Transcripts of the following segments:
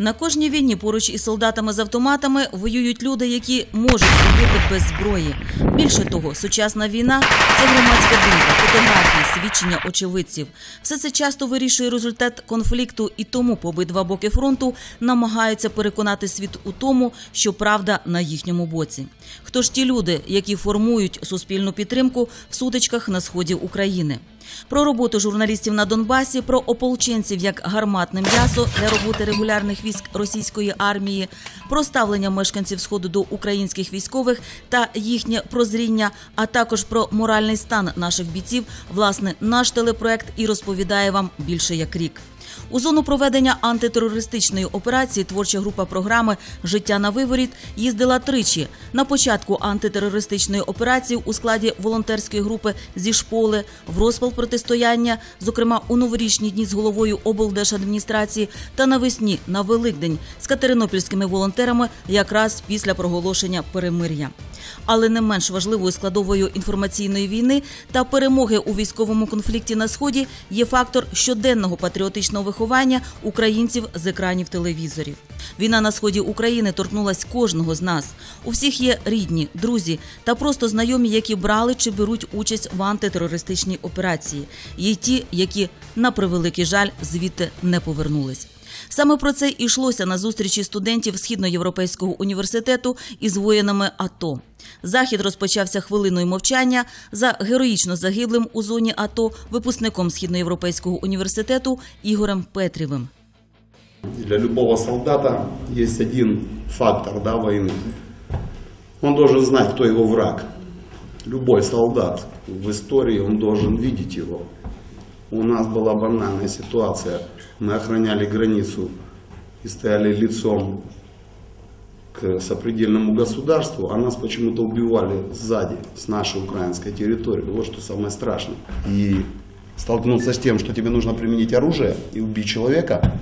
На кожній війні поруч із солдатами з автоматами воюють люди, які можуть ходити без зброї. Більше того, сучасна війна це громадська думка, фотографії, свідчення очевидців. Все це часто вирішує результат конфлікту, і тому по обидва боки фронту намагаються переконати світ у тому, що правда на їхньому боці. Хто ж ті люди, які формують суспільну підтримку в сутичках на сході України? Про роботу журналістів на Донбасі, про ополченців як гарматне м'ясо для роботи регулярних військ російської армії, про ставлення мешканців сходу до українських військових та їхнє прозріння, а також про моральний стан наших бійців. Власне, наш телепроект і розповідає вам більше як рік. У зону проведення антитерористичної операції творча група програми Життя на виворіт їздила тричі. На початку антитерористичної операції у складі волонтерської групи зі шполи в розпал протистояння, зокрема у новорічні дні з головою облдержадміністрації, та навесні на Великдень з катеринопільськими волонтерами якраз після проголошення перемир'я. Але не менш важливою складовою інформаційної війни та перемоги у військовому конфлікті на сході є фактор щоденного патріотичного виховання українців з екранів телевізорів. Війна на сході України торкнулась кожного з нас. У всіх є рідні, друзі та просто знайомі, які брали чи беруть участь в антитерористичній операції. Є й ті, які на превеликий жаль звідти не повернулись. Саме про це йшлося на зустрічі студентів Східноєвропейського університету із воїнами АТО. Захід розпочався хвилиною мовчання за героїчно загиблим у зоні АТО випускником Східноєвропейського університету Ігорем Петрівим. Для любого солдата есть один фактор да, войны. Он должен знать, кто его враг. Любой солдат в истории, он должен видеть его. У нас была банальная ситуация. Мы охраняли границу и стояли лицом к сопредельному государству, а нас почему-то убивали сзади, с нашей украинской территории. Вот что самое страшное. И столкнуться с тем, что тебе нужно применить оружие и убить человека,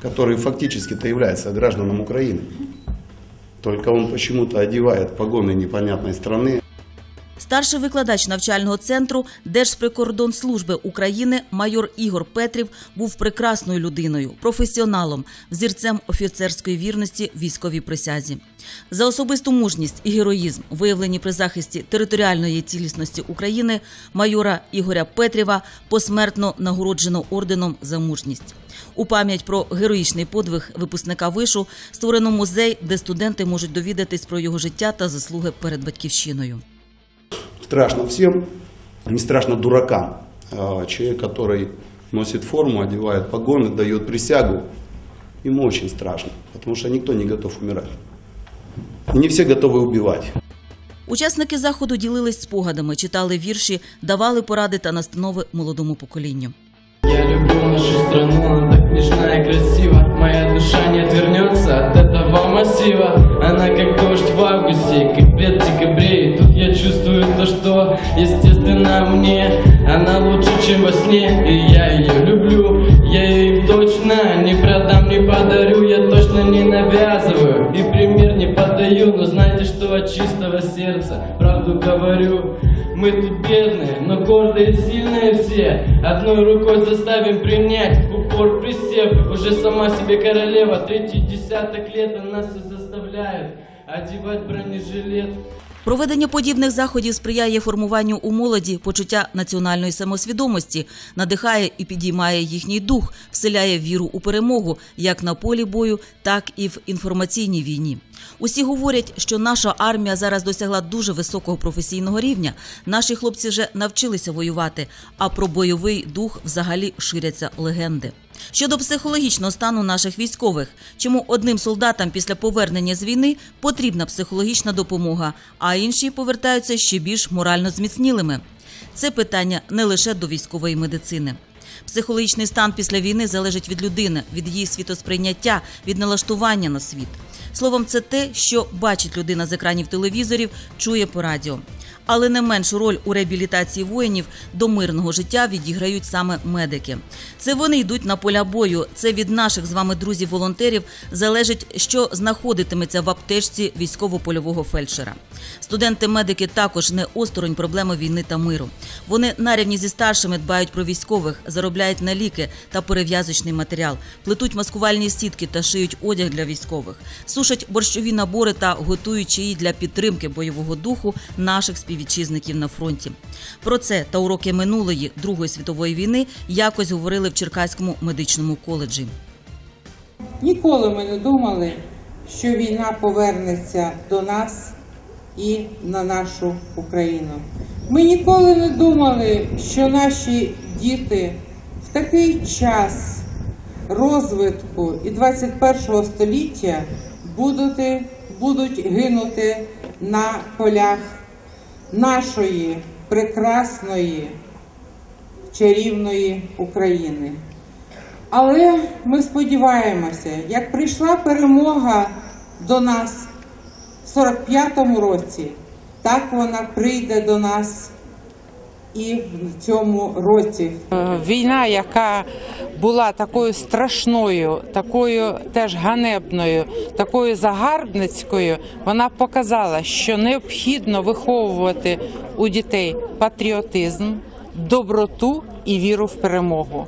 который фактически-то является гражданом Украины. Только он почему-то одевает погоны непонятной страны. Старший викладач навчального центру Держприкордонслужби України майор Ігор Петрів був прекрасною людиною, професіоналом, взірцем офіцерської вірності військовій присязі. За особисту мужність і героїзм, виявлені при захисті територіальної цілісності України, майора Ігоря Петрєва посмертно нагороджено орденом за мужність. У пам'ять про героїчний подвиг випускника вишу створено музей, де студенти можуть довідатись про його життя та заслуги перед батьківщиною Страшно всем, не страшно дуракам. А Человек, который носит форму, одевает погоны, дает присягу, ему очень страшно, потому что никто не готов умирать. И не все готовы убивать. Учасники заходу ділились спогадами, читали вірші, давали поради та настанови молодому поколінню. Я люблю нашу страну, она так нежна и красива Моя душа не отвернется от этого массива Она как дождь в августе, кипит в декабре И тут я Чувствую то, что естественно мне. Она лучше, чем во сне, и я ее люблю. Я ей точно не продам, не подарю Я точно не навязываю. И пример не подаю Но знайте, что от чистого сердца правду говорю. Мы тут бедные, но гордые и сильные все. Одной рукой заставим принять, упор присев. Уже сама себе королева, третий десяток лет Она все заставляет одевать бронежилет Проведення подібних заходів сприяє формуванню у молоді почуття національної самосвідомості, надихає і підіймає їхній дух, вселяє віру у перемогу як на полі бою, так і в інформаційній війні. Усі говорять, що наша армія зараз досягла дуже високого професійного рівня. Наші хлопці вже навчилися воювати. А про бойовий дух взагалі ширяться легенди. Щодо психологічного стану наших військових, чому одним солдатам після повернення з війни потрібна психологічна допомога, а інші повертаються ще більш морально зміцнілими. Це питання не лише до військової медицини. Психологічний стан після війни залежить від людини, від її світосприйняття, від налаштування на світ. Словом, це те, що бачить людина з екранів телевізорів, чує по радіо. Але не меншу роль у реабілітації воїнів до мирного життя відіграють саме медики. Це вони йдуть на поля бою. Це від наших з вами друзів-волонтерів залежить, що знаходитиметься в аптечці військово-польового фельдшера. Студенти-медики також не осторонь проблеми війни та миру. Вони на рівні зі старшими дбають про військових, заробляють на ліки та перев'язочний матеріал, плетуть маскувальні сітки та шиють одяг для військових, сушать борщові набори та готують чаї для підтримки бойового духу наших співвітчизників на фронті. Про це та уроки минулої Другої світової війни якось говорили в Черкаському медичному коледжі. Ніколи ми не думали, що війна повернеться до нас і на нашу Україну. Ми ніколи не думали, що наші діти в такий час розвитку і 21 століття будуть, будуть гинути на полях нашої прекрасної чарівної України. Але ми сподіваємося, як прийшла перемога до нас в 45-му році, так вона прийде до нас і в цьому році, Е, Війна, яка була такою страшною, такою теж ганебною, такою загарбницькою, вона показала, що необхідно виховувати у дітей патріотизм, доброту і віру в перемогу.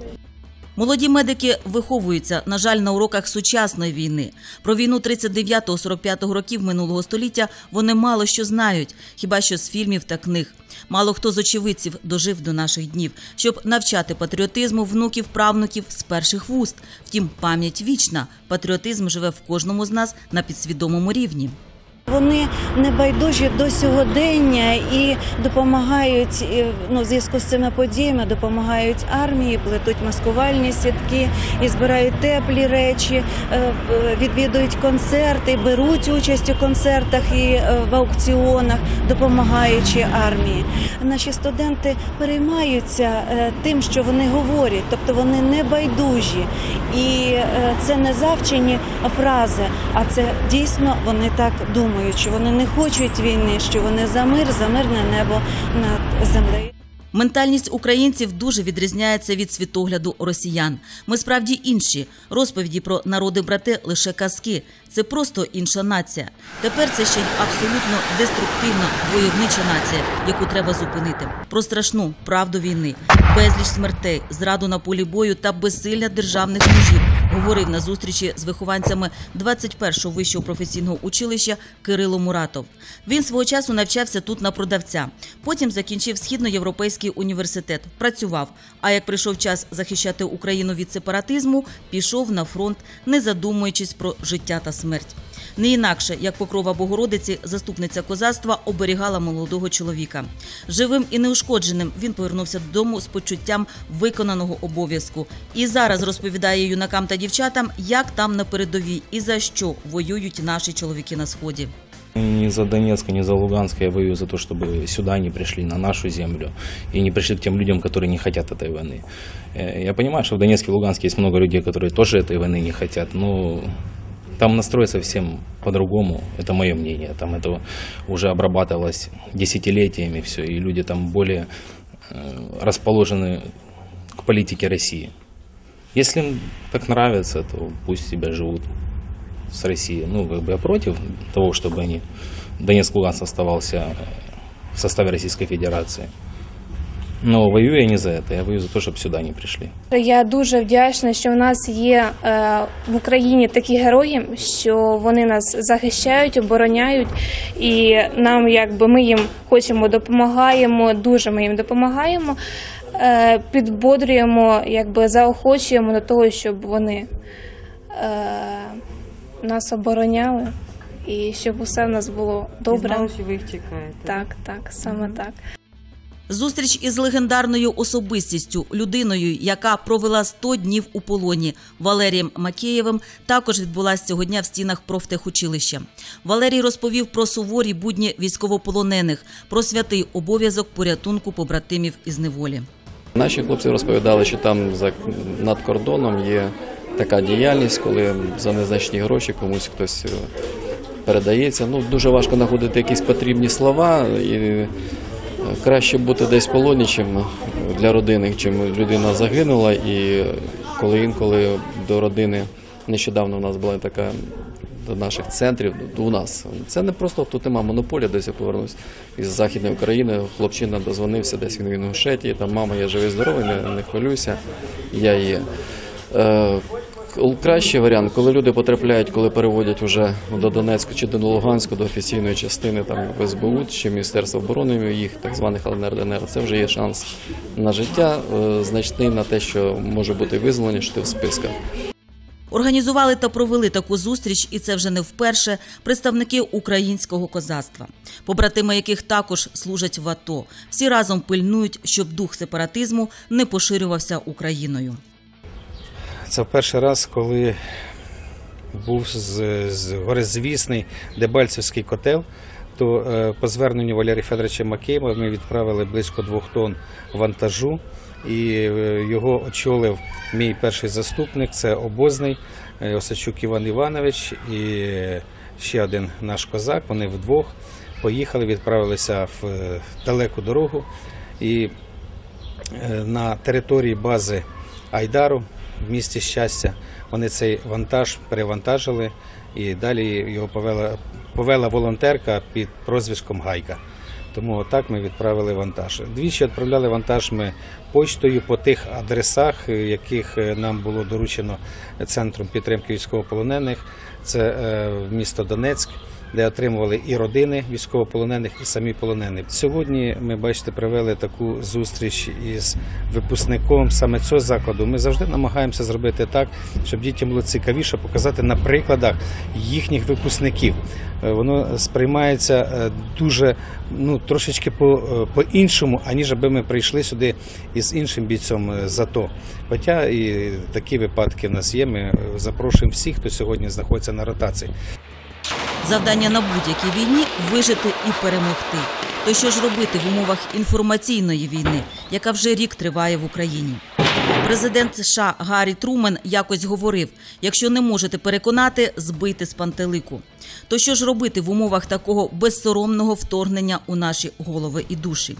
Молоді медики виховуються, на жаль, на уроках сучасної війни. Про війну 39-45 років минулого століття вони мало що знають, хіба що з фільмів та книг. Мало хто з очевидців дожив до наших днів, щоб навчати патріотизму внуків, правнуків з перших вуст. Втім, пам'ять вічна. Патріотизм живе в кожному з нас на підсвідомому рівні. Вони небайдужі до сьогодення і допомагають ну, в зв'язку з цими подіями, допомагають армії, плетуть маскувальні сітки і збирають теплі речі, е, е, відвідують концерти, беруть участь у концертах і е, в аукціонах, допомагаючи армії. Наші студенти переймаються е, тим, що вони говорять, тобто вони не байдужі. І е, це не завчені фрази, а це дійсно вони так думають, що вони не хочуть війни, що вони за мир, за мирне небо над землею. Ментальність українців дуже відрізняється від світогляду росіян. Ми справді інші. Розповіді про народи брати лише казки. Це просто інша нація. Тепер це ще й абсолютно деструктивна войовнича нація, яку треба зупинити. Про страшну правду війни, безліч смертей, зраду на полі бою та безсилля державних мужів. Говорив на зустрічі з вихованцями 21-го вищого професійного училища Кирило Муратов. Він свого часу навчався тут на продавця. Потім закінчив східноєвропейський університет, працював. А як прийшов час захищати Україну від сепаратизму, пішов на фронт, не задумуючись про життя та смерть. Не інакше, як покрова Богородиці, заступниця козацтва оберігала молодого чоловіка. Живим і неушкодженим він повернувся додому з почуттям виконаного обов'язку. І зараз розповідає юнакам та дівчатам, як там на передовій і за що воюють наші чоловіки на сході. Ни за Донецк, ни за Луганск я воюю за то, чтобы сюда не пришли, на нашу землю, и не пришли к тем людям, которые не хотят этой войны. Э, Я понимаю, что в Донецке и Луганске есть много людей, которые тоже этой войны не хотят, но там настрой совсем по-другому, это мое мнение. Там это уже обрабатывалось десятилетиями все, и люди там более э, расположены к политике России. Если им так нравится, то пусть себя живут с Россией. Ну, как бы я против того, чтобы они Донецк Луганск оставался в составе Российской Федерации. Но воюю я не за это, я воюю за то, чтобы сюда не пришли. Я дуже вдячна, що в нас є е, в Україні такі герої, що вони нас захищають, обороняють, і нам, якби ми їм хочемо допомагаємо, дуже ми їм допомагаємо, е, підбодрюємо, якби заохочуємо до того, щоб вони е, нас обороняли і щоб усе в нас було добре. що ви їх чекаєте. Так, так, саме так. Зустріч із легендарною особистістю, людиною, яка провела 100 днів у полоні, Валерієм Макеєвим, також відбулася цього дня в стінах профтехучилища. Валерій розповів про суворі будні військовополонених, про святий обов'язок порятунку побратимів із неволі. Наші хлопці розповідали, що там за над кордоном є така діяльність, коли за незначні гроші комусь хтось е, передається. Ну дуже важко знаходити якісь потрібні слова. І Краще бути десь в полоні, чим для родини, чим людина загинула. І коли інколи до родини нещодавно у нас була така до наших центрів, у нас. Це не просто тут нема монополії, десь я повернусь із Західної України. Хлопчина дозвонився, десь він в Інгушетії, там мама, я живий, здоровий, не, не хвилюйся, я є. Кращий варіант, коли люди потрапляють, коли переводять вже до Донецьку чи до Луганську, до офіційної частини там СБУ чи Міністерства оборони їх так званих ЛНР ДНР, це вже є шанс на життя е, значний на те, що може бути визволення, що ти в списках. Організували та провели таку зустріч, і це вже не вперше. Представники українського козацтва, побратими яких також служать в АТО. Всі разом пильнують, щоб дух сепаратизму не поширювався Україною. Це перший раз, коли був з, з горизвісний Дебальцевський котел, то е, по зверненню Валерія Федоровича Макеєва ми відправили близько двох тонн вантажу, і е, його очолив мій перший заступник, це обозний е, Осачук Іван Іванович і ще один наш козак. Вони вдвох поїхали, відправилися в е, далеку дорогу. І Е, на території бази Айдару в місті щастя. Вони цей вантаж перевантажили і далі його повела, повела волонтерка під прозвиськом Гайка. Тому отак ми відправили вантаж. Двічі відправляли вантаж ми почтою по тих адресах, е, яких е, нам було доручено центром підтримки військовополонених. Це е, місто Донецьк, де отримували і родини військовополонених, і самі полонені. Сьогодні ми бачите, провели таку зустріч із випускником саме цього закладу. Ми завжди намагаємося зробити так, щоб дітям було цікавіше показати на прикладах їхніх випускників. Е, Воно сприймається е, дуже ну трошечки по, е, по-іншому, аніж аби ми прийшли сюди із іншим бійцем е, з АТО. Хоча і такі випадки в нас є. Ми запрошуємо всіх, хто сьогодні знаходиться на ротації. Завдання на будь-якій війні вижити і перемогти. То що ж робити в умовах інформаційної війни, яка вже рік триває в Україні? Президент США Гаррі Трумен якось говорив: якщо не можете переконати, збийте з пантелику. То що ж робити в умовах такого безсоромного вторгнення у наші голови і душі?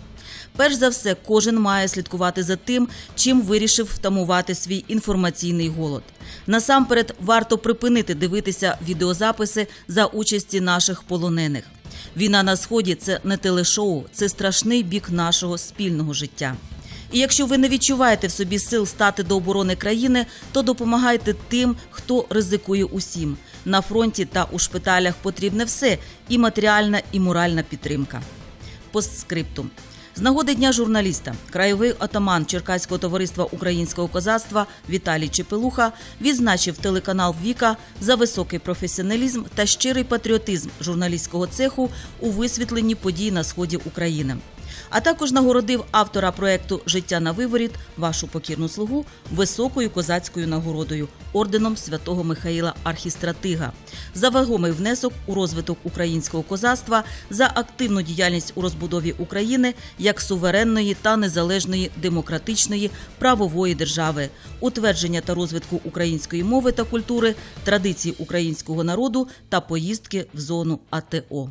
Перш за все, кожен має слідкувати за тим, чим вирішив втамувати свій інформаційний голод. Насамперед, варто припинити дивитися відеозаписи за участі наших полонених. Війна на сході це не телешоу, це страшний бік нашого спільного життя. І якщо ви не відчуваєте в собі сил стати до оборони країни, то допомагайте тим, хто ризикує усім. На фронті та у шпиталях потрібне все і матеріальна, і моральна підтримка. Постскриптум. З нагоди дня журналіста краєвий отаман Черкаського товариства українського козацтва Віталій Чепелуха відзначив телеканал Віка за високий професіоналізм та щирий патріотизм журналістського цеху у висвітленні подій на сході України. А також нагородив автора проекту Життя на виворіт вашу покірну слугу високою козацькою нагородою орденом святого Михаїла Архістратига за вагомий внесок у розвиток українського козацтва, за активну діяльність у розбудові України як суверенної та незалежної демократичної правової держави, утвердження та розвитку української мови та культури, традицій українського народу та поїздки в зону АТО.